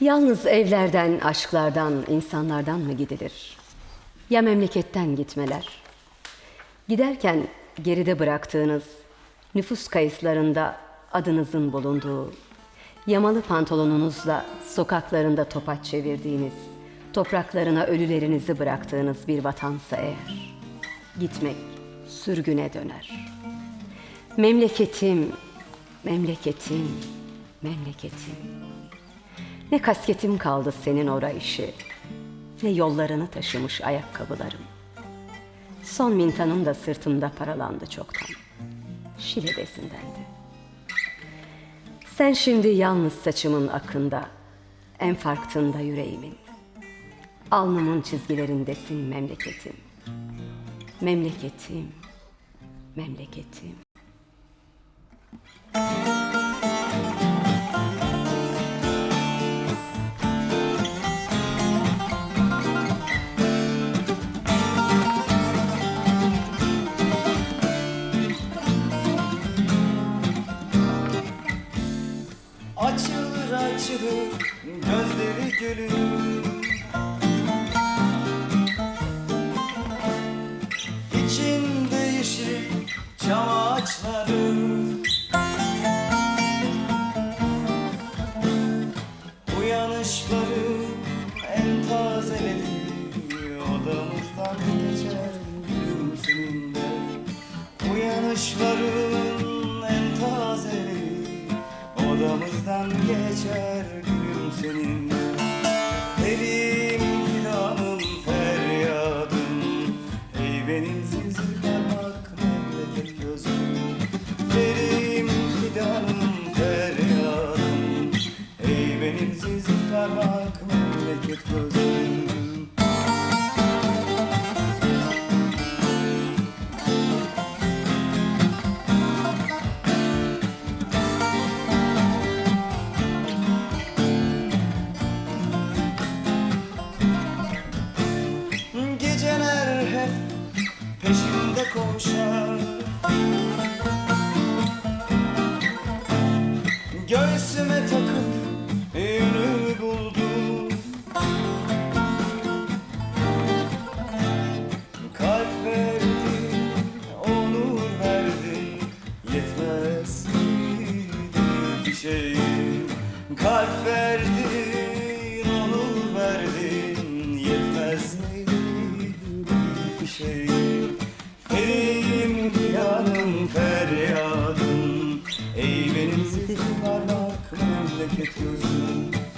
Yalnız evlerden, aşklardan, insanlardan mı gidilir? Ya memleketten gitmeler? Giderken geride bıraktığınız, nüfus kayıtlarında adınızın bulunduğu, yamalı pantolonunuzla sokaklarında topaç çevirdiğiniz, topraklarına ölülerinizi bıraktığınız bir vatansa eğer, gitmek sürgüne döner. Memleketim, memleketim, memleketim. Ne kasketim kaldı senin ora işi, ne yollarını taşımış ayakkabılarım. Son mintanım da sırtımda paralandı çoktan. Şiledesindendi. Sen şimdi yalnız saçımın akında, en farktında yüreğimin. Alnımın çizgilerindesin memleketim. Memleketim, memleketim. Açılır açılır gözleri gülün İçinde yeşil çam ağaçları. Uyanışları en tazeleri Odamızdan geçer gülüm senin de geçer gülüm senin. Elim fidanım feryadım Ey benim zincir parmak memleket gözüm. Elim fidanım feryadım Ey benim zincir parmak memleket gözüm Nefesime takıp yönü buldum. Kalp verdin, onur verdin Yetmez bir şey Kalp verdin, onur verdin Yetmez bir şey Benim yanım feryadım Ey benim zifim memleket gözlüm